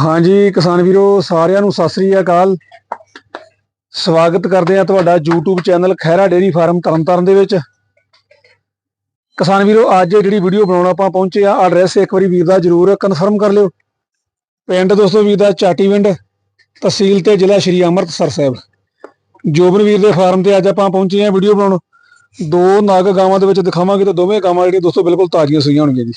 ਹਾਂਜੀ, ਕਿਸਾਨ ਵੀਰੋ, ਸਾਰਿਆਂ ਨੂੰ ਸਤਿ ਸ੍ਰੀ ਅਕਾਲ। ਸਵਾਗਤ ਕਰਦੇ ਆ ਤੁਹਾਡਾ YouTube channel Khaira dairy farm Tarntaran ਦੇ ਵਿੱਚ। ਕਿਸਾਨ ਵੀਰੋ, ਅੱਜ ਜਿਹੜੀ ਵੀਡੀਓ ਬਣਾਉਣ ਆਪਾਂ ਪਹੁੰਚੇ ਆ ਐਡਰੈਸ ਇੱਕ ਵਾਰੀ ਵੀਰ ਦਾ ਜਰੂਰ ਕਨਫਰਮ ਕਰ ਲਿਓ। ਪਿੰਡ ਦੋਸਤੋ ਵੀਰ ਦਾ ਚਾਟੀਵਿੰਡ ਤਹਿਸੀਲ ਤੇ ਜ਼ਿਲ੍ਹਾ ਸ਼੍ਰੀ ਅੰਮ੍ਰਿਤਸਰ ਸਾਹਿਬ। ਜੋਬਨ ਵੀਰ ਦੇ ਫਾਰਮ ਤੇ ਅੱਜ ਆਪਾਂ ਪਹੁੰਚੇ ਆ ਵੀਡੀਓ ਬਣਾਉਣ। ਦੋ ਨਾਗ ਗਾਵਾਂ ਦੇ ਵਿੱਚ ਦਿਖਾਵਾਂਗੇ ਤੇ ਦੋਵੇਂ ਗਾਵਾਂ ਜਿਹੜੀਆਂ ਦੋਸਤੋ ਬਿਲਕੁਲ ਤਾਜ਼ੀਆਂ ਸੂਈਆਂ ਹੋਣਗੀਆਂ ਜੀ।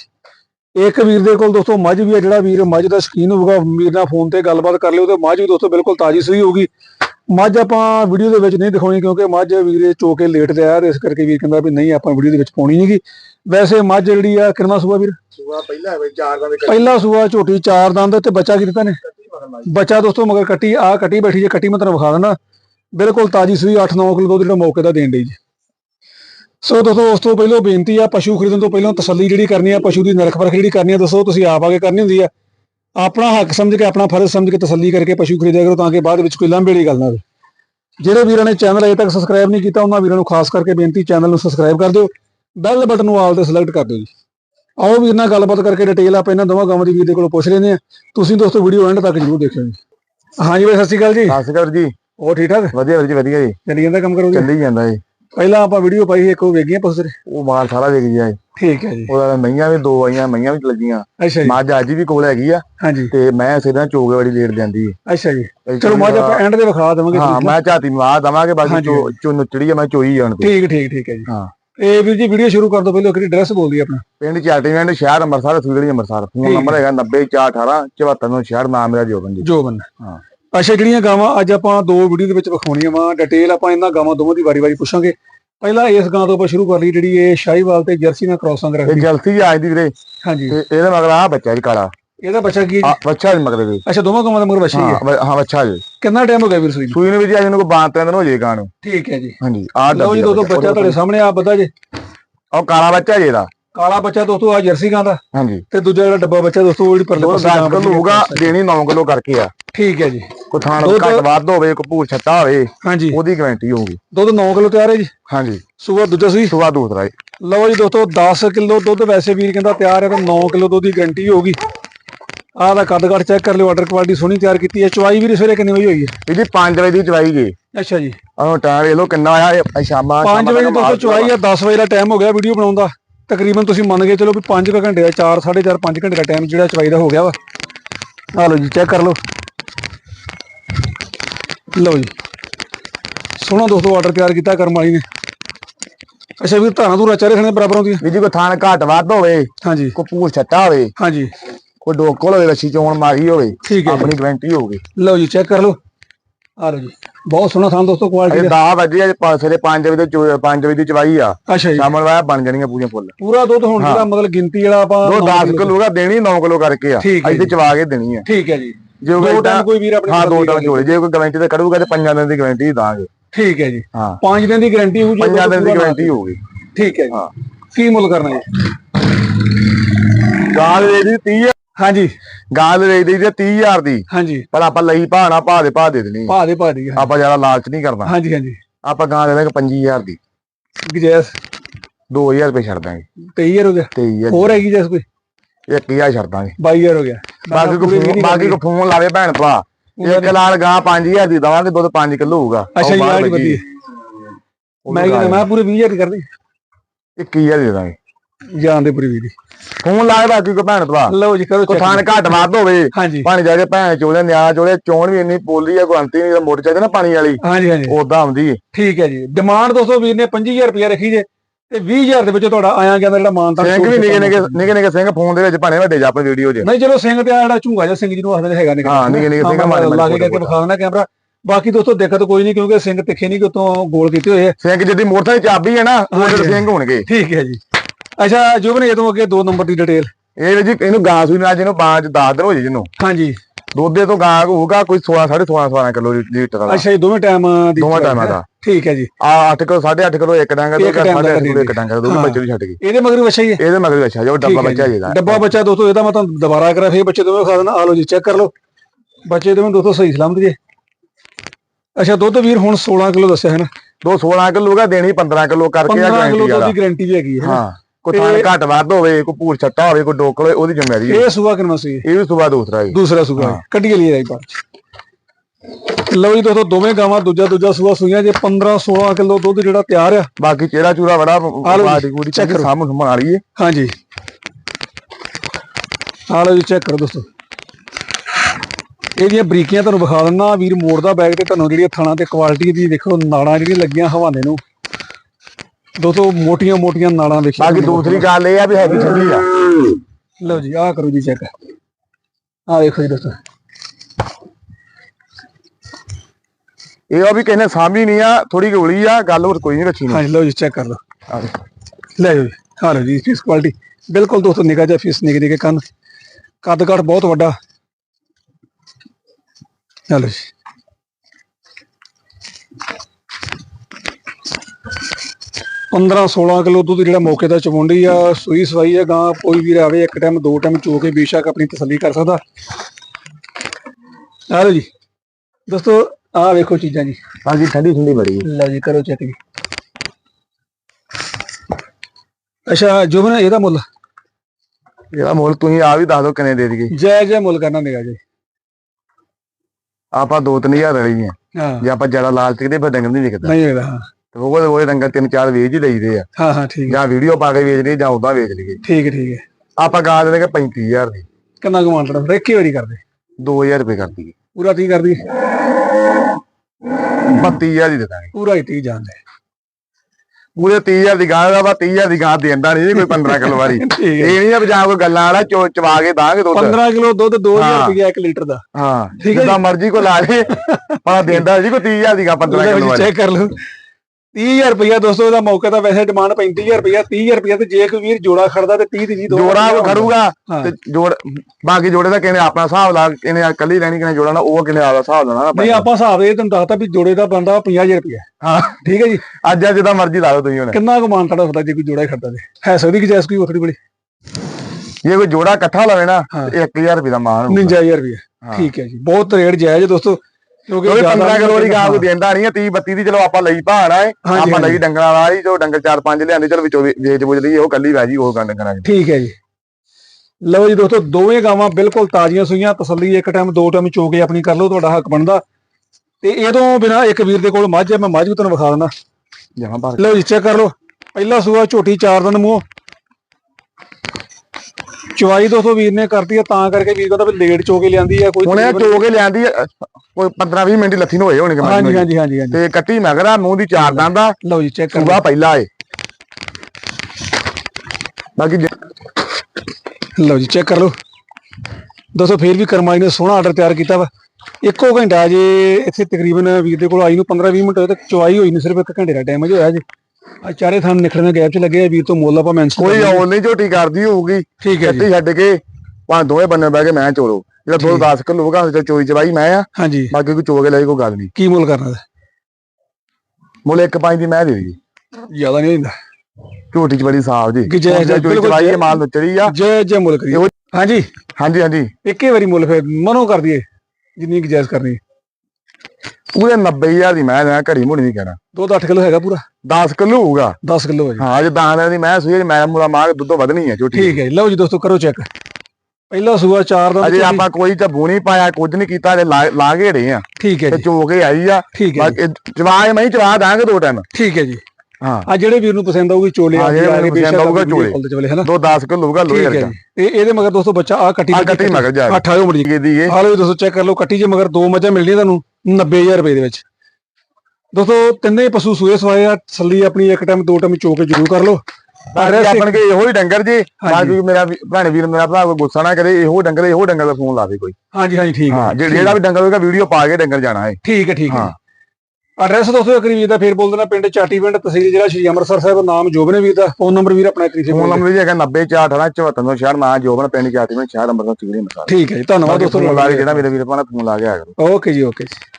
ਇੱਕ ਵੀਰ ਦੇ ਕੋਲ ਦੋਸਤੋ ਮੱਝ ਵੀ ਹੈ ਜਿਹੜਾ ਵੀਰ ਮੱਝ ਦਾ ਸ਼ੌਕੀਨ ਹੋਊਗਾ ਵੀਰ ਨਾਲ ਫੋਨ ਤੇ ਗੱਲਬਾਤ ਕਰ ਲਿਓ ਤੇ ਮੱਝ ਵੀ ਦੋਸਤੋ ਬਿਲਕੁਲ ਤਾਜ਼ੀ ਸੂਈ ਹੋਊਗੀ। ਮੱਝ ਆਪਾਂ ਵੀਡੀਓ ਦੇ ਵਿੱਚ ਨਹੀਂ ਦਿਖਾਉਣੀ ਕਿਉਂਕਿ ਮੱਝ ਵੀਰੇ ਚੋ ਕੇ ਲੇਟ ਤੇ ਆਇਆ ਤੇ ਇਸ ਕਰਕੇ ਵੀਰ ਕਹਿੰਦਾ ਵੀ ਨਹੀਂ ਆਪਾਂ ਵੀਡੀਓ ਦੇ ਵਿੱਚ ਪਾਉਣੀ ਨਹੀਂਗੀ ਵੈਸੇ ਮੱਝ ਜਿਹੜੀ ਆ ਕਿੰਨਾ ਸੂਆ ਵੀਰ? ਸੂਆ ਪਹਿਲਾ ਹੈ ਬਈ ਚਾਰ ਦਾ ਦੇ ਪਹਿਲਾ ਸੂਆ ਝੋਟੀ ਚਾਰ ਦੰਦ ਤੇ ਬੱਚਾ ਕੀ ਦਿੱਤਾ ਨੇ? ਬੱਚਾ ਦੋਸਤੋ ਮਗਰ ਕੱਟੀ ਆ ਕੱਟੀ ਬੈਠੀ ਜੇ ਕੱਟੀ ਮੈਂ ਤੁਹਾਨੂੰ ਵਿਖਾ ਦਿੰਦਾ। ਬਿਲਕੁਲ ਤਾਜ਼ੀ ਸੂਈ 8-9 ਕਿਲੋ ਦੁੱਧ ਜਿਹੜਾ ਮੌਕੇ ਦਾ ਦੇਣ ਡਈ ਜੀ। ਸੋ ਦੋਸਤੋ ਉਸ ਤੋਂ ਪਹਿਲਾਂ ਬੇਨਤੀ ਆ ਪਸ਼ੂ ਖਰੀਦਣ ਤੋਂ ਪਹਿਲਾਂ ਤਸੱਲੀ ਜਿਹੜੀ ਕਰਨੀ ਆ ਪਸ਼ੂ ਦੀ ਨਰਖ ਪਰਖ ਜਿਹੜੀ ਕਰਨੀ ਆ ਦੱਸੋ ਤੁਸੀਂ ਆਪ ਆ ਕੇ ਕਰਨੀ ਹੁੰਦੀ ਆ। ਆਪਣਾ ਹੱਕ ਸਮਝ ਕੇ ਆਪਣਾ ਫਰਜ਼ ਸਮਝ ਕੇ ਤਸੱਲੀ ਕਰਕੇ ਪਸ਼ੂ ਖਰੀਦਿਆ ਕਰੋ ਤਾਂ ਕਿ ਬਾਅਦ ਵਿੱਚ ਕੋਈ ਲਾਂਭੇ ਵਾਲੀ ਗੱਲ ਨਾ ਹੋਵੇ। ਜਿਹੜੇ ਵੀਰਾਂ ਨੇ ਚੈਨਲ ਅਜੇ ਤੱਕ ਸਬਸਕ੍ਰਾਈਬ ਨਹੀਂ ਕੀਤਾ ਉਹਨਾਂ ਵੀਰਾਂ ਨੂੰ ਖਾਸ ਕਰਕੇ ਬੇਨਤੀ ਚੈਨਲ ਨੂੰ ਸਬਸਕ੍ਰਾਈਬ ਕਰ ਦਿਓ। ਬੈਲ ਬਟਨ ਨੂੰ ਆਲ ਤੇ ਸਿਲੈਕਟ ਕਰ ਦਿਓ ਜੀ। ਆਓ ਵੀਰ ਨਾਲ ਗੱਲਬਾਤ ਕਰਕੇ ਡਿਟੇਲ ਆਪਾਂ ਇਹਨਾਂ ਦੋਵਾਂ ਗਾਵਾਂ ਦੀ ਵੀਰ ਦੇ ਕੋਲੋਂ ਪੁੱਛ ਲੈਂਦੇ ਆ। ਤੁਸੀਂ ਦੋਸਤੋ ਵੀਡੀਓ ਐਂਡ ਤੱਕ ਜਰੂਰ ਦੇਖਿਓ ਜੀ। ਹਾਂਜੀ ਬਾਈ ਸਤਿ ਸ਼੍ਰੀ ਅਕਾਲ ਜੀ। ਸਤਿ ਸ਼੍ਰੀ ਅਕਾਲ ਜੀ। ਉਹ ਠੀਕ ਠਾਕ? ਵਧੀਆ ਜੀ ਵਧੀਆ ਜੀ। ਚੱਲੀ ਜਾਂਦਾ ਕੰਮ ਕਰੋ ਜੀ ਚੱਲੀ ਜਾਂਦਾ ਜੀ। ਪਹਿਲਾਂ ਆਪਾਂ ਵੀਡੀਓ ਪਾਈ ਸੀ, ਇੱਕ ਉਹ ਵੇਗੀਆਂ ਪੁੱਛਦੇ ਉਹ ਮਾਲ ਸਾਰਾ ਵਿਕ ਗਿਆ ਜੀ। ਠੀਕ ਹੈ ਜੀ। ਉਹਦਾ ਮਈਆਂ ਵੀ ਦੋ ਆਈਆਂ ਮਈਆਂ ਵੀ ਲੱਗੀਆਂ। ਅੱਛਾ ਜੀ। ਮੱਝ ਅੱਜ ਵੀ ਕੋਲ ਹੈਗੀ ਆ। ਹਾਂਜੀ। ਤੇ ਮੈਂ ਸਿੱਧਾ ਚੋਗੇ ਵਾਲੀ ਲੇਟ ਜਾਂਦੀ ਹੈ ਅੱਛਾ ਜੀ। ਚਲੋ ਮੱਝ ਆਪਾਂ ਐਂਡ ਦੇ ਵਿਖਾ ਦੇਵਾਂਗੇ ਹਾਂ ਮੈਂ ਝਾਤੀ ਮਾਰ ਦਵਾਂਗੇ ਬਾਕੀ ਹਾਂਜੀ। ਚੋ ਚੋ ਨੁੱਚੜੀ ਆ ਮੈਂ ਚੋਈ ਜਾਣ ਤੇ। ਠੀਕ ਠੀਕ ਠੀਕ ਹੈ ਜੀ। ਹਾਂ। ਇਹ ਵੀਰ ਜੀ ਵੀਡੀਓ ਸ਼ੁਰੂ ਕਰਨ ਤੋਂ ਪਹਿਲਾਂ ਇੱਕ ਐਡਰੈਸ ਬੋਲ ਦਈਏ ਆਪਣਾ। ਪਿੰਡ ਚਾਟੀਵਿੰਡ ਸ਼ਹਿਰ ਅੰਮ੍ਰਿਤਸਰ ਸੂਦੜੀ ਅੰਮ੍ਰਿਤਸਰ। ਫੋਨ ਠੀਕ। ਨੰਬਰ ਹੈਗਾ 90418 74 ਨਾਮ ਮੇਰਾ ਜੋਬਨ ਜੀ। ਜੋਬਨ। ਹਾਂ। ਅੱਛਾ ਜਿਹੜੀਆਂ ਗਾਵਾਂ ਅੱਜ ਆਪਾਂ ਦੋ ਵੀਡੀਓ ਦੇ ਵਿੱਚ ਵਿਖਾਉਣੀਆਂ ਵਾ ਡਿਟੇਲ ਆਪਾਂ ਇਹਨਾਂ ਗਾਵਾਂ ਦੋਵਾਂ ਦੀ ਵਾਰੀ-ਵਾਰੀ ਪੁੱਛਾਂਗੇ। ਪਹਿਲਾਂ ਇਸ ਗਾਂ ਤੋਂ ਆਪਾਂ ਸ਼ੁਰੂ ਕਰ ਲਈ ਜਿਹੜੀ ਇਹ ਸ਼ਾਹੀਵਾਲ ਤੇ ਜਰਸੀ ਨਾਲ ਕ੍ਰਾਸ ਅੰਦਰ ਇਹ ਜਲਸੀ ਆਈ ਦੀ ਵੀਰੇ। ਹਾਂਜੀ। ਤੇ ਇਹਦੇ ਮਗਰ ਆ ਬੱਚਾ ਜੀ ਕਾਲਾ। ਇਹਦਾ ਬੱਚਾ ਕੀ ਹੈ ਬੱਚਾ ਜੀ ਮਗਰ ਜੀ ਅੱਛਾ ਦੋਵਾਂ ਗਾਵਾਂ ਦਾ ਮਗਰ ਬੱਚਾ ਹੀ ਹੈ। ਹਾਂ ਬੱਚਾ ਜੀ। ਕਿੰਨਾ ਟਾਈਮ ਹੋ ਗਿਆ ਵੀਰ ਸੂਈ ਸੂਈ ਨੂੰ ਵੀ ਜੀ ਅੱਜ ਨੂੰ ਕੋ ਬਾਂਤ ਤਿੰਨ ਦਿਨ ਹੋ ਜੇ ਗਾਂ ਨੂੰ। ਠੀਕ ਹੈ ਜੀ। ਹਾਂਜੀ ਆ ਲਓ ਜੀ ਦੋਸਤੋ ਬੱਚਾ ਤੁਹਾਡੇ ਸਾਹਮਣੇ ਆ ਬੱਦਾ ਜੀ। ਉਹ ਕਾਲਾ ਬੱਚਾ ਜੀ ਇਹਦਾ। ਕਾਲਾ ਬੱਚਾ ਦੋਸਤੋ ਆ ਜਰਸੀ ਗਾਂ ਦਾ। ਹਾਂਜੀ। ਤੇ ਦੂਜਾ ਜਿਹੜਾ ਡੱਬਾ ਬੱਚਾ ਦੋਸਤੋ ਉਹ ਜਿਹੜੀ ਪਰਲੇ ਉਹ ਪਾਸੇ 10 ਗਾਂ ਕਿਲੋ ਬੱਚੀ ਹੋਊਗਾ। ਦੇਣੀ 9 ਕਿਲੋ ਕਰਕੇ ਆ। ਠੀਕ ਹੈ ਜੀ। ਕੋ ਥਾਣ ਦੁੱਧ- ਘੱਟ ਵੱਧ ਹੋਵੇ ਕੋ ਭੂਰ ਛੱਟਾ ਹੋਵੇ ਹਾਂਜੀ। ਉਹਦੀ ਗਾਰੰਟੀ ਹੋਊਗੀ। ਦੁੱਧ 9 ਕਿਲੋ ਤਿਆਰ ਹੈ ਜੀ? ਹਾਂਜੀ। ਸੂਆ ਦੂਜਾ ਸੂਈ ਸੁਆ ਦੂਸਰਾ ਜੀ ਲਓ ਜੀ ਦੋਸਤੋ 10 ਕਿਲੋ ਦੁੱਧ ਵੈਸੇ ਵੀਰ ਕਹਿੰਦਾ ਤਿਆਰ ਹੈ ਤਾਂ 9 ਕਿਲੋ ਦੁੱਧ ਦੀ ਗਾਰੰਟੀ ਹੋਊਗੀ। ਆਹ ਦਾ ਕੱਦ ਕੱਟ ਚੈੱਕ ਕਰ ਲਿਓ ਆਰਡਰ ਕੁਆਲਿਟੀ ਸੋਹਣੀ ਤਿਆਰ ਕੀਤੀ ਹੈ। ਚਵਾਈ ਵੀਰ ਸਵੇਰੇ ਕਿੰਨੇ ਵਜੇ ਹੋਈ ਹੈ? ਇਹਦੀ 5 ਵਜੇ ਦੀ ਚਵਾਈ ਜੀ। ਅੱਛਾ ਜੀ। ਆਹ ਟਾਈਮ ਵੇਖ ਲਓ ਕਿੰਨਾ ਆਇਆ ਇਹ ਸ਼ਾਮਾਂ 5 ਵਜੇ ਦੋਸਤੋ ਚਵਾਈ ਹੈ 10 ਵਜੇ ਦਾ ਟਾਈਮ ਹੋ ਗਿਆ ਵੀਡੀਓ ਬਣਾਉਣ ਦਾ। ਤਕਰੀਬਨ ਤੁਸੀਂ ਮੰਨ ਕੇ ਚਲੋ ਵੀ 5 ਘੰਟੇ ਦਾ 4 4.5 5 ਘੰਟੇ ਦਾ ਟਾਈਮ ਜਿਹੜਾ ਚਵਾਈ ਦਾ ਹੋ ਗਿਆ ਵਾ। ਆ ਲਓ ਜੀ ਚੈੱਕ ਕਰ ਲਓ। ਲਓ ਜੀ। ਸੋਹਣਾ ਦੋਸਤੋ ਆਰਡਰ ਤਿਆਰ ਕੀਤਾ ਕਰਮ ਵਾਲੀ ਨੇ। ਅੱਛਾ ਵੀਰ ਧਾਰਾਂ ਧੂਰਾ ਚਾਰੇ ਖਾਣੇ ਬਰਾਬਰ ਹੁੰਦੀਆਂ ਵੀ ਜੀ ਕੋ ਥਾਣ ਘੱਟ ਵੱਧ ਹੋਵੇ ਹਾਂਜੀ। ਕੋ ਭੂਰ ਛੱਟਾ ਹੋਵੇ ਹਾਂਜੀ। ਕੋਈ ਡੋਕਲ ਹੋਵੇ ਰੱਸੀ ਚੋਣ ਮਾਰੀ ਹੋਵੇ ਠੀਕ ਹੈ। ਆਪਣੀ ਗਾਰੰਟੀ ਹੋਊਗੀ। ਲਓ ਜੀ ਚੈੱਕ ਕਰ ਲਓ। ਆ ਲਓ ਜੀ। ਬਹੁਤ ਸੋਹਣਾ ਥਾਂ ਦੋਸਤੋ ਕੁਆਲਿਟੀ ਦਾ। 10 ਵਜੇ ਅੱਜ ਸਵੇਰੇ 5 ਵਜੇ ਤੋਂ 5 ਵਜੇ ਦੀ ਚਵਾਈ ਆ। ਅੱਛਾ ਜੀ। ਸ਼ਾਮ ਨੂੰ ਆਇਆ ਬਣ ਜਾਣੀਆਂ ਪੂਰੀਆਂ ਫੁੱਲ। ਪੂਰਾ ਦੁੱਧ ਹੁਣ ਜਿਹੜਾ ਮਤਲਬ ਗਿਣਤੀ ਵਾਲਾ ਆਪਾਂ ਨੌਂ 10 ਕਿੱਲੋ- ਕਿਲੋ ਹੋਗਾ ਦੇਣੀ 9 ਕਿਲੋ ਕਰਕੇ ਆ। ਠੀਕ ਹੈ ਇੱਥੇ ਚਵਾ ਕੇ ਦੇਣੀ ਆ। ਠੀਕ ਹੈ ਜੀ। ਜੇ ਕੋਈ ਦੋ ਟਾਈਮ ਕੋਈ ਵੀਰ ਆਪਣੇ ਹਾਂ ਦੋ ਟਾਈਮ ਜੋੜੇ। ਜੇ ਕੋਈ ਗਾਰੰਟੀ ਤੇ ਕਰੂਗਾ ਤੇ ਪੰਜਾਂ ਦਿਨ ਦੀ ਗਾਰੰਟੀ ਦਾਂਗੇ। ਠੀਕ ਹੈ ਜੀ। ਹਾਂ। 5 ਦਿਨ ਦੀ ਗਾਰੰਟੀ ਹੋਊ ਜੀ ਪੰਜਾਂ ਦਿਨ ਦੀ ਗਾਰੰਟੀ ਹੋਊਗੀ। ਠੀਕ ਹੈ ਜੀ। ਹਾਂ। ਕੀ ਮੁੱਲ ਕਰਨਾ ਜੀ? ਗਾਂ ਦੇ ਦੀ 30 ਹਾਂਜੀ। ਗਾਂ ਦੇ ਦੇ ਦੀ 30000 ਦੀ। ਹਾਂਜੀ। ਪਰ ਆਪਾਂ ਲਈ ਭਾਣਾ ਭਾ ਦੇ ਭਾ ਦੇ ਦੇਣੀ। ਭਾ ਦੇ ਭਾ ਦੀ ਆਪਾਂ ਜ਼ਿਆਦਾ ਲਾਲਚ ਨਹੀਂ ਕਰਨਾ। ਹਾਂਜੀ ਹਾਂਜੀ। ਆਪਾਂ ਗਾਂ ਦੇ ਦਾਂਗੇ 25000 ਦੀ। ਗਜੈਸ। 2000 ਰੁਪਏ ਛੱਡ ਦਾਂਗੇ। 23000 ਹੋ ਗਿਆ 23000 ਹੋਰ ਹੈਗੀ ਜੈਸ ਕੋਈ? 1000 ਛੱਡ ਦਾਂਗੇ 22000 ਹੋ ਗਿਆ। ਬਾਕੀ ਕੋ ਫੋਨ ਬਾਕੀ ਕੋ ਫੋਨ ਲਾਵੇ ਭੈਣ ਭਰਾ। ਇੱਕ ਲਾਲ ਗਾਂ 5000 ਦੀ ਦਵਾਂਗੇ ਦੁੱਧ 5 ਕਿਲੋ ਹੋਊਗਾ। ਅੱਛਾ ਵੱਜੀ। ਵਧੀਆ। ਮੈਂ ਕਹਿੰਦਾ ਮੈਂ ਪੂਰੇ 20000 ਦੀ ਕਰਦੀ 21000 ਦੇ ਦਾਂਗੇ। ਜਾਣ ਦੇ ਪੂਰੀ 20 ਦੀ। ਫੋਨ ਲਾਵੇ ਬਾਕੀ ਕੋ ਭੈਣ ਭਰਾ। ਲਓ ਜੀ ਕਰੋ ਕੋ check। ਥਾਣ ਘੱਟ ਵੱਧ ਹੋਵੇ ਹਾਂਜੀ। ਪਾਣੀ ਜਾ ਕੇ ਭੈਣ ਚੋਲੇ ਨਿਆ ਚੋਲੇ ਚੋਣ ਵੀ ਇੰਨੀ ਪੋਲੀ ਆ ਗੁਆਂਤੀ ਨਹੀਂ ਮੋਟਰ ਚਾਹੀਦਾ ਨਾ ਪਾਣੀ ਵਾਲੀ। ਹਾਂਜੀ ਹਾਂਜੀ। ਉਦਾਂ ਆਉਂਦੀ ਏ। ਠੀਕ ਹੈ ਜੀ। ਡਿਮਾਂਡ ਦੋਸਤੋ ਵੀਰ ਨੇ 25000 ਰੁਪਏ ਰੱਖੀ ਜੇ। ਤੇ 20000 ਦੇ ਵਿੱਚ ਤੁਹਾਡਾ ਆਇਆ ਗਿਆ ਜਿਹੜਾ ਮਾਨ ਤੱਕ ਸਿੰਘ ਵੀ ਨਿੱਕੇ ਨਿੱਕੇ ਨਿੱਕੇ ਨਿੱਕੇ ਸਿੰਘ ਫੋਨ ਦੇ ਵਿੱਚ ਭਾਣੇ ਵੱਡੇ ਜਾ ਆਪਣੀ ਵੀਡੀਓ 'ਚ। ਨਹੀਂ ਚਲੋ ਸਿੰਘ ਤੇ ਆ ਜਿਹੜਾ ਝੂੰਗਾ ਜਿਹਾ ਸਿੰਘ ਆਖਦੇ ਨੇ ਹੈਗਾ ਨਿਕਲ ਹਾਂ, ਨਿੱਕੇ ਨਿੱਕੇ ਸਿੰਘ ਮਾਰੇ ਮਾਰੇ ਲਾਗੇ ਕਰਕੇ ਵਿਖਾ ਦੇਣਾ ਕੈਮਰਾ। ਬਾਕੀ ਦੋਸਤੋ ਦਿੱਕਤ ਕੋਈ ਨਹੀਂ ਕਿਉਂਕਿ ਸਿੰਘ ਤਿੱਖੇ ਨਹੀਂ ਕਿ ਉਤੋਂ ਗੋਲ ਕੀਤੇ ਹੋਏ ਸਿੰਘ ਜਿੱਦੀ ਮੋਟਰ ਦੀ ਚਾਬੀ ਹੈ ਨਾ ਉਹ। ਸਿੰਘ ਹੋਣਗੇ। ਠੀਕ ਹੈ ਜੀ। ਅੱਛਾ ਜੁਬਨ ਇਹ ਤੋਂ ਅੱਗੇ ਦੋ ਨੰਬਰ ਦੀ ਡਿਟੇਲ ਇਹ ਜੀ ਇਹਨੂੰ ਗਾਂ ਸੂਈ ਨਾਲ ਜਿਹਨੂੰ ਬਾਂਝ 10 ਦਿਨ ਹੋ ਜੇ ਜਿਹਨੂੰ। ਹਾਂਜੀ। ਦੁੱਧੇ ਤੋਂ ਗਾਂ ਹੋਊਗਾ ਕੋਈ 16 16.5 16 ਕਿਲੋ ਲੀਟਰ ਦਾ। ਅੱਛਾ ਇਹ ਦੋਵੇਂ ਟਾਈਮ ਦੀ ਦੋਵਾਂ ਟਾਈਮਾਂ। ਦਾ। ਠੀਕ ਹੈ ਜੀ। ਆ 8 ਕਿਲੋ 8.5 ਕਿਲੋ ਇੱਕ ਡਾਂਗਾ ਦੋ ਦਾ 8.5 ਕਿਲੋ ਇੱਕ ਡਾਂਗਾ ਦੋ। ਬੱਚੇ ਨੂੰ ਛੱਡ ਗਏ ਇਹਦੇ ਮਗਰ ਅੱਛਾ ਹੀ ਹੈ। ਇਹਦੇ ਮਗਰ ਅੱਛਾ ਜੋ ਡੱਬਾ ਬੱਚਾ ਜੀ। ਜਿਹਦਾ ਡੱਬਾ ਬੱਚਾ ਦੋਸਤੋ ਇਹਦਾ ਮੈਂ ਤੁਹਾਨੂੰ ਦੁਬਾਰਾ ਕਰਾਂ ਫੇਰ ਬੱਚੇ ਦੋਵੇਂ ਖਾ ਦੇਣਾ। ਆ ਲਓ ਜੀ ਚੈੱਕ ਕਰ ਲਓ। ਬੱਚੇ ਦੋਵੇਂ ਦੋਸਤੋ ਸਹੀ ਸਲਾਮਤ ਜੇ। ਅੱਛਾ ਦੁੱਧ ਵੀਰ ਹੁਣ 16 ਕਿਲੋ ਦੱਸਿਆ ਹੈ ਨਾ? ਦੋ 16 ਕਿਲੋ ਹੋਗਾ ਦੇਣੀ 15 ਕਿਲੋ ਕਰਕੇ ਆ 15 ਗਾਰੰਟੀ ਕਿਲੋ ਦੀ ਗਾਰੰਟੀ ਵੀ ਹੈਗੀ ਹੈ? ਹਾਂ ਕੋਈ ਥਾਂ ਘੱਟ ਵੱਧ ਹੋਵੇ ਕੋਈ ਭੂਰ ਛੱਟਾ ਹੋਵੇ ਕੋਈ ਡੋਕਲ ਹੋਵੇ ਉਹਦੀ ਜ਼ਿੰਮੇਵਾਰੀ ਹੈ। ਇਹ ਸੂਆ ਕਿੰਨਾ ਸੀ ਇਹ ਵੀ ਸੁਬਾ ਦੂਸਰਾ ਹੈ। ਦੂਸਰਾ ਸੂਆ ਹੈ। ਕੱਢੀਏ ਲਈ ਰਾਈ ਬਾਅਦ ਲਓ ਜੀ ਦੋਸਤੋ ਦੋਵੇਂ ਗਾਵਾਂ ਦੂਜਾ ਦੂਜਾ ਸੂਆ ਸੂਈਆਂ ਜੇ 15 16 ਕਿਲੋ ਦੁੱਧ ਜਿਹੜਾ ਤਿਆਰ ਆ। ਬਾਕੀ ਚਿਹਰਾ ਚੂਰਾ ਬੜਾ ਬਾਡੀ ਗੂੜੀ ਚੈੱਕ। ਸਾਹਮਣੇ ਰਹੀ ਹੈ ਹਾਂਜੀ। ਆ ਲਓ ਜੀ ਚੈੱਕ ਕਰੋ ਦੋਸਤੋ। ਇਹਦੀਆਂ ਬਰੀਕੀਆਂ ਤੁਹਾਨੂੰ ਵਿਖਾ ਦਿੰਦਾ ਵੀਰ ਮੋੜ ਦਾ ਬੈਗ ਤੇ ਤੁਹਾਨੂੰ ਜਿਹੜੀਆਂ ਥਾਣਾ ਤੇ ਕੁਆਲਿਟੀ ਦੀ ਦੇਖੋ ਨਾੜਾਂ ਜਿਹੜੀਆਂ ਲੱਗੀਆਂ ਹਵਾਨੇ ਨੂੰ। ਦੋਸਤੋ ਮੋਟੀਆਂ ਮੋਟੀਆਂ ਨਾੜਾਂ ਦੇਖੋ ਬਾਕੀ ਦੂਸਰੀ ਗੱਲ ਇਹ ਆ ਵੀ ਹੈਵੀ ਠੰਡੀ ਆ। ਲਓ ਜੀ ਆਹ ਕਰੋ ਜੀ ਚੈੱਕ ਆਹ ਦੇਖੋ ਜੀ ਦੋਸਤੋ। ਇਹ ਆ ਵੀ ਕਿਸੇ ਨੇ ਸਾਂਭੀ ਨਹੀਂ ਆ ਥੋੜੀ ਗੋਲੀ ਆ ਗੱਲ ਹੋਰ ਕੋਈ ਨਹੀਂ ਰੱਖੀ ਹਾਂਜੀ ਲਓ ਜੀ ਚੈੱਕ ਕਰ ਲਓ। ਲੈ ਜੀ ਆ ਲਓ ਜੀ ਫੀਸ ਕੁਆਲਿਟੀ ਬਿਲਕੁਲ ਦੋਸਤੋ ਨਿਕਾ ਜਿਹਾ ਫੀਸ ਨਿਕੇ ਨਿਕੇ ਕੰਨ। ਕੱਦ ਕਾਠ ਬਹੁਤ ਵੱਡਾ। ਚਲੋ ਜੀ। ਪੰਦਰਾਂ 16 ਕਿਲੋ ਦੁੱਧ ਜਿਹੜਾ ਮੌਕੇ ਦਾ ਚਵੁੰਡੀ ਆ ਸੂਈ ਸਵਾਈ ਆ ਗਾਂ ਕੋਈ ਵੀ ਆਵੇ ਇੱਕ ਟਾਈਮ ਦੋ ਟਾਈਮ ਚੋ ਕੇ ਬੇਸ਼ੱਕ ਆਪਣੀ ਤਸੱਲੀ ਕਰ ਸਕਦਾ। ਲਓ ਜੀ। ਦੋਸਤੋ ਆ ਵੇਖੋ ਚੀਜ਼ਾਂ ਜੀ। ਬਾਕੀ ਠੰਡੀ ਠੰਡੀ ਬੜੀ ਹੈ। ਲਓ ਜੀ ਕਰੋ ਚੈੱਕ ਜੀ। ਅੱਛਾ ਜੁਬਨ ਇਹਦਾ ਮੁੱਲ? ਇਹਦਾ ਮੁੱਲ ਤੁਸੀਂ ਆ ਵੀ ਦੱਸ ਦਿਓ ਕਿੰਨੇ ਦੇ ਦਈਏ। ਜੈ ਜੈ ਮੁੱਲ ਕਰਨਾ ਨਿਗਾ ਜੀ। ਆਪਾਂ 2-3000 ਵਾਲੀ ਆ ਹਾਂ। ਜੇ ਆਪਾਂ ਜੜਾ ਲਾਲਚ ਕਿਤੇ ਫਿਰ ਡੰਗਰ ਨਹੀਂ ਵਿਕਦਾ। ਨਹੀਂ ਹੈਗਾ ਹਾਂ। ਤੇ ਉਹ ਉਹ ਡੰਗਰ ਤਿੰਨ ਚਾਰ ਵੇਚ ਹੀ ਲਈਦੇ ਆ। ਹਾਂ ਹਾਂ ਠੀਕ ਹੈ। ਜਾਂ ਵੀਡੀਓ ਪਾ ਕੇ ਵੇਚ ਲਈ ਜਾਂ ਉਦਾਂ ਵੇਚ ਲਈਏ। ਠੀਕ ਹੈ ਠੀਕ ਹੈ। ਆਪਾਂ ਗਾ ਦੇਣਗੇ 35000 ਦੀ। ਕਿੰਨਾ ਕਮਾਂਡ ਫਿਰ ਇੱਕੀ ਵਾਰੀ ਕਰਦੇ। 2000 ਰੁਪਏ ਕਰ ਦਈਏ। ਪੂਰਾ 30 ਕਰਦੀ? 32000 ਦੀ ਦੇ ਦਾਂਗੇ। ਪੂਰਾ ਹੀ 30 ਜਾਂਦੇ ਪੂਰੇ 30000 ਦੀ ਗਾਂ ਦਾ ਵਾ 30000 ਦੀ ਗਾਂ ਦੇਂਦਾ ਨਹੀਂ ਕੋਈ 15 ਕਿਲੋ ਵਾਰੀ। ਇਹ ਨਹੀਂ ਆ ਵੀ ਜਾਂ ਕੋਈ ਗੱਲਾਂ ਵਾਲਾ ਚੋ ਚਵਾ ਕੇ ਦਾਂਗੇ ਦੁੱਧ। 15 ਕਿਲੋ ਦੁੱਧ 2000 ਹਾਂ। ਰੁਪਏ 1 ਲੀਟਰ ਦਾ। ਹਾਂ ਠੀਕ ਹੈ ਜਿੱਦਾਂ ਮਰਜ਼ੀ ਕੋ ਲਾ ਲੇ ਪਰ ਦੇਂਦਾ ਜੀ ਕੋਈ 30000 ਦੀ ਗਾਂ 15 ਕਿਲੋ ਵਾਰੀ ਚੈੱਕ ਕਰ ਲਓ। 30000 ਰੁਪਇਆ ਦੋਸਤੋ ਇਹਦਾ ਮੌਕੇ ਦਾ ਵੈਸੇ ਡਿਮਾਂਡ 35000 ਰੁਪਇਆ 30000 ਰੁਪਇਆ ਤੇ ਜੇ ਕੋਈ ਵੀਰ ਜੋੜਾ ਖੜਦਾ ਤੇ 30 ਦੀ ਜੀ ਜੋੜਾ ਖੜੂਗਾ। ਤੇ ਜੋੜ ਬਾਕੀ ਜੋੜੇ ਦਾ ਕਿਨੇ ਆਪਣਾ ਹਿਸਾਬ ਲਾ ਇਹਨੇ ਕੱਲੀ ਲੈਣੀ ਕਿਨੇ ਜੋੜਾ ਨਾ ਉਹ ਕਿਨੇ ਆਪਦਾ ਹਿਸਾਬ ਲੈਣਾ ਨਹੀਂ ਆਪਾਂ ਹਿਸਾਬ ਇਹ ਤੁਹਾਨੂੰ ਦੱਸਤਾ ਵੀ ਜੋੜੇ ਦਾ ਬੰਦਾ 50000 ਰੁਪਇਆ ਹਾਂ। ਠੀਕ ਹੈ ਜੀ? ਅੱਜ ਅੱਜ ਦਾ ਮਰਜ਼ੀ ਲਾ ਲਓ ਤੁਸੀਂ ਹੁਣ ਕਿੰਨਾ ਕੁ ਮਾਨ ਤੁਹਾਡਾ ਹੁੰਦਾ ਜੇ ਕੋਈ ਜੋੜਾ ਖੜਦਾ ਤੇ? ਹੈ ਸਕਦੀ ਕਿ ਜੈਸ ਕੋਈ ਵੱਖਰੀ ਬੜੀ? ਜੇ ਕੋਈ ਜੋੜਾ ਇਕੱਠਾ ਲਵੇ ਨਾ ਹਾਂ। ਤੇ 1000 ਰੁਪਏ ਦਾ ਮਾਨ ਹੋਊਗਾ। 59000 ਰੁਪਇਆ। ਠੀਕ ਹੈ ਜੀ। ਬਹੁਤ ਰੇਟ ਜਾਇਜ਼ ਦੋਸਤੋ। ਕਿਉਂਕਿ ਕਿਉਂਕਿ ਜ਼ਿਆਦਾ 15 ਕਿਲੋ ਵਾਲੀ ਗਾਂ ਕੋਈ ਹਾਂ। ਦੇਂਦਾ ਨਹੀਂ 30 32 ਦੀ ਚਲੋ ਆਪਾਂ ਲਈ ਭਾਣਾ ਹਾਂਜੀ, ਆਪਾਂ ਲਈ। ਡੰਗਰਾਂ ਵਾਲੀ ਜੋ ਡੰਗਰ ਚਾਰ ਪੰਜ ਲਿਆਂਦੇ ਚਲ ਵਿੱਚੋਂ ਵੇ- ਵੇਚ ਬੁਝ ਲਈ ਉਹ ਕੱਲੀ ਵੈਜੀ ਉਹ ਗਾਂ ਡੰਗਰਾਂ ਦੀ ਠੀਕ ਹੈ ਜੀ। ਲਓ ਜੀ ਦੋਸਤੋ ਦੋਵੇਂ ਗਾਵਾਂ ਬਿਲਕੁਲ ਤਾਜ਼ੀਆਂ ਸੂਈਆਂ ਤਸੱਲੀ ਇੱਕ ਟਾਈਮ ਦੋ ਟਾਈਮ ਚੋ ਕੇ ਆਪਣੀ ਕਰ ਲਓ ਤੁਹਾਡਾ ਹੱਕ ਬਣਦਾ। ਤੇ ਇਹ ਤੋਂ ਬਿਨਾ ਇੱਕ ਵੀਰ ਦੇ ਕੋਲ ਮੱਝ ਹੈ ਮੈਂ ਮੱਝ ਵੀ ਤੁਹਾਨੂੰ ਵਿਖਾ ਦਿੰਦਾ। ਲਓ ਜੀ ਚੈੱਕ ਕਰ ਲਓ। ਪਹਿਲਾ ਸੂਆ ਝੋਟੀ ਚਾਰ ਦਿਨ ਮੂੰਹ। ਚਵਾਈ ਦੋਸਤੋ ਵੀਰ ਨੇ ਕਰਤੀ ਆ ਤਾਂ ਕਰਕੇ ਵੀਰ ਕਹਿੰਦਾ ਵੀ ਲੇਟ ਚੋ ਕੇ ਲਿਆਂਦੀ ਆ ਕੋਈ ਹੁਣ ਇਹ ਚੋ ਕੇ ਲਿਆਂਦੀ ਆ, ਕੋਈ 15 20 ਮਿੰਟ ਹੀ ਲੱਥੀ ਨੂੰ ਹੋਏ ਹੋਣਗੇ ਹਾਂਜੀ। ਹਾਂਜੀ ਹਾਂਜੀ ਹਾਂਜੀ। ਤੇ ਕੱਟੀ ਮਗਰਾ ਮੂੰਹ ਦੀ ਚਾਰ ਦੰਦਾ ਲਓ ਜੀ ਚੈੱਕ ਕਰ ਸੂਬਾ ਪਹਿਲਾ ਏ। ਬਾਕੀ ਜੇ- ਲਓ ਜੀ ਚੈੱਕ ਕਰ ਲਓ। ਦੋਸਤੋ ਫੇਰ ਵੀ ਕਰਮਾਈ ਨੇ ਸੋਹਣਾ ਆਰਡਰ ਤਿਆਰ ਕੀਤਾ ਵਾ। ਇੱਕੋ ਘੰਟਾ ਜੇ ਇੱਥੇ ਤਕਰੀਬਨ ਵੀਰ ਦੇ ਕੋਲ ਆਈ ਨੂੰ 15 20 ਮਿੰਟ ਹੋਏ ਤੇ ਚੁਆਈ ਹੋਈ ਨੂੰ ਸਿਰਫ ਇੱਕ ਘੰਟੇ ਦਾ ਟਾਈਮ ਹੋਇਆ ਜੀ। ਆ ਚਾਰੇ ਥਾਂ ਨਿਕਲਣ ਦੇ ਗੈਪ ਚ ਲੱਗੇ ਆ ਵੀਰ ਤੋਂ ਮੁੱਲ ਆਪਾਂ ਮੈਂਸ਼ਨ ਕੋਈ ਔਲ ਨਹੀਂ ਝੋਟੀ ਕਰਦੀ ਹੋਊਗੀ। ਠੀਕ ਹੈ ਜੀ। ਛੱਡ ਕੇ ਭਾਂ ਦੋਵੇਂ ਬੰਨੇ ਬਹਿ ਕੇ ਮੈਂ ਚੋਲੋ। ਜਿਹੜਾ ਦੋ 10 ਕਿਲੋ ਹੋਊਗਾ ਤੇ ਚੋਈ ਚਵਾਈ ਮੈਂ ਆ। ਹਾਂਜੀ। ਬਾਕੀ ਕੋਈ ਚੋ ਕੇ ਲਈ ਕੋਈ ਗੱਲ ਨਹੀਂ। ਕੀ ਮੁੱਲ ਕਰਨਾ ਦਾ ਮੁੱਲ ਇੱਕ ਪੰਜ ਦੀ ਮੈਂ ਦੇ ਦੀ ਜ਼ਿਆਦਾ ਨਹੀਂ ਹੁੰਦਾ ਝੋਟੀ ਚ ਬੜੀ ਸਾਫ਼ ਜੀ। ਜੈ- ਜੈ ਚੋਈ ਚਵਾਈ ਜੈ- ਇਹ ਮਾਲ ਨੁੱਚੜੀ ਆ। ਜੈ ਜੈ ਮੁੱਲ ਇਹੋ- ਹਾਂਜੀ। ਹਾਂਜੀ ਹਾਂਜੀ। ਇੱਕੇ ਵਾਰੀ ਮੁੱਲ ਫੇਰ ਮਨੋ ਕਰ ਦਈਏ। ਜਿੰਨੀ ਕੁ ਜਾਇਜ਼ ਕਰਨੀ। ਪੂਰੇ 90000 ਦੀ ਮੈਂ ਦੇਣਾ ਘੜੀ ਮੁੜੀ ਨਹੀਂ ਕਹਿਣਾ। ਦੁੱਧ 8 ਕਿਲੋ ਹੈਗਾ ਪੂਰਾ। 10 ਕਿਲੋ ਹੋਊਗਾ। 10 ਕਿਲੋ ਹੈ ਜੀ। ਹਾਂ ਜੇ ਦਾਣਾ ਦੀ ਮੈਂ ਸੂਈ ਮੈਂ ਮੁਲਾ ਮਾਰ ਕੇ ਦੁੱਧੋਂ ਵਧਣੀ ਹੈ ਝੋਟੀ। ਠੀਕ ਹੈ ਲਓ ਜੀ ਦੋਸਤੋ ਕਰੋ ਚੈੱਕ। ਪਹਿਲਾ ਸੂਆ ਚਾਰ ਦਾ ਅਜੇ ਆਪਾਂ ਕੋਈ ਝੱਬੂ ਨਹੀਂ ਪਾਇਆ ਕੁਝ ਨਹੀਂ ਕੀਤਾ ਜੇ ਲਾ ਕੇ ਢੇ ਆ। ਠੀਕ ਹੈ ਜੀ। ਚੋ ਕੇ ਆਈ ਆ। ਠੀਕ ਹੈ ਜਵਾਜ ਮੈਂ ਚਵਾ ਦਾਂਗੇ ਦੋ ਟਾਈਮ। ਠੀਕ ਹੈ ਜੀ। ਹਾਂ। ਆ ਜਿਹੜੇ ਵੀਰ ਨੂੰ ਪਸੰਦ ਆਊਗੀ ਚੋਲੇ ਆ ਜਿਹੜੇ ਪਸੰਦ ਆਊਗਾ ਚੋਲੇ। ਹਨਾ? ਦੋ 10 ਕਿਲੋ ਹੋਊਗਾ ਲੋਹੇ ਵਰਗਾ। ਤੇ ਇਹਦੇ ਮਗਰ ਦੋਸਤੋ ਬੱਚਾ ਆ ਕੱਟੀ ਆ ਕੱਟੀ ਮਗਰ ਜਾ। ਅੱਠ ਆਇਓ ਮੜੀ ਦੀ। ਇਹ ਜੀ ਦੋਸਤੋ ਚੈੱਕ ਕਰ ਲਓ ਕੱਟੀ ਜੇ ਮਗਰ ਦੋ ਮੱਝਾਂ ਮਿਲਣੀਆਂ ਤੁਹਾਨੂੰ। 90000 ਰੁਪਏ ਦੇ ਵਿੱਚ। ਦੋਸਤੋ ਤਿੰਨੇ ਪਸ਼ੂ ਸੂਏ ਸਵਾਏ ਆ ਥੱਲੀ ਆਪਣੀ ਇੱਕ ਟਾਈਮ ਦੋ ਟਾਈਮ ਚੋ ਕੇ ਜ਼ਰੂਰ ਕਰ ਲਓ। ਬਾਕੀ ਆਪਣ ਕੇ ਇਹੋ ਹੀ ਡੰਗਰ ਜੀ ਬਾਕੀ ਮੇਰਾ ਭੈਣ ਵੀਰ ਮੇਰਾ ਭਰਾ ਕੋਈ ਗੁੱਸਾ ਨਾ ਕਰੇ ਇਹੋ ਡੰਗਰ ਇਹੋ ਡੰਗਰ ਦਾ ਫੋਨ ਲਾਵੇ ਕੋਈ। ਹਾਂਜੀ ਹਾਂਜੀ ਠੀਕ ਹੈ ਜਿਹੜਾ ਵੀ ਡੰਗਰ ਹੋਏਗਾ ਵੀਡੀਓ ਪਾ ਕੇ ਡੰਗਰ ਜਾਣਾ ਹੈ। ਠੀਕ ਹੈ ਠੀਕ ਹਾਂ। ਐਡਰੈਸ ਦੋਸਤੋ ਇੱਕ ਵੀਰ ਦਾ ਫੇਰ ਬੋਲ ਦੇਣਾ ਪਿੰਡ ਚਾਟੀ ਪਿੰਡ ਤਹਿਸੀਲ ਜ਼ਿਲ੍ਹਾ ਸ਼੍ਰੀ ਅੰਮ੍ਰਿਤਸਰ ਸਾਹਿਬ ਨਾਮ ਜੋਬਨੇ ਵੀਰ ਦਾ ਫੋਨ ਨੰਬਰ ਵੀਰ ਆਪਣਾ ਕਰੀਫੇ ਫੋਨ ਨੰਬਰ ਜੀ ਹੈਗਾ 90418 ਸ਼ਹਿਰ ਮੈਂ ਜੋਬਨ ਪਿੰਡ ਚਾਤੀ ਮੈਂ ਸ਼ਹਿਰ ਅੰਮ੍ਰਿਤਸਰ ਸਿਗੜੀ ਮਸਾਲ ਠੀਕ ਹੈ ਜੀ ਧੰਨਵਾਦ ਦੋਸਤੋ। ਜਿਹੜਾ ਵੀਰ ਪਾਣਾ ਫੋਨ ਲਾ ਕਰੋ। ਓਕੇ ਜੀ ਓਕੇ ਜੀ।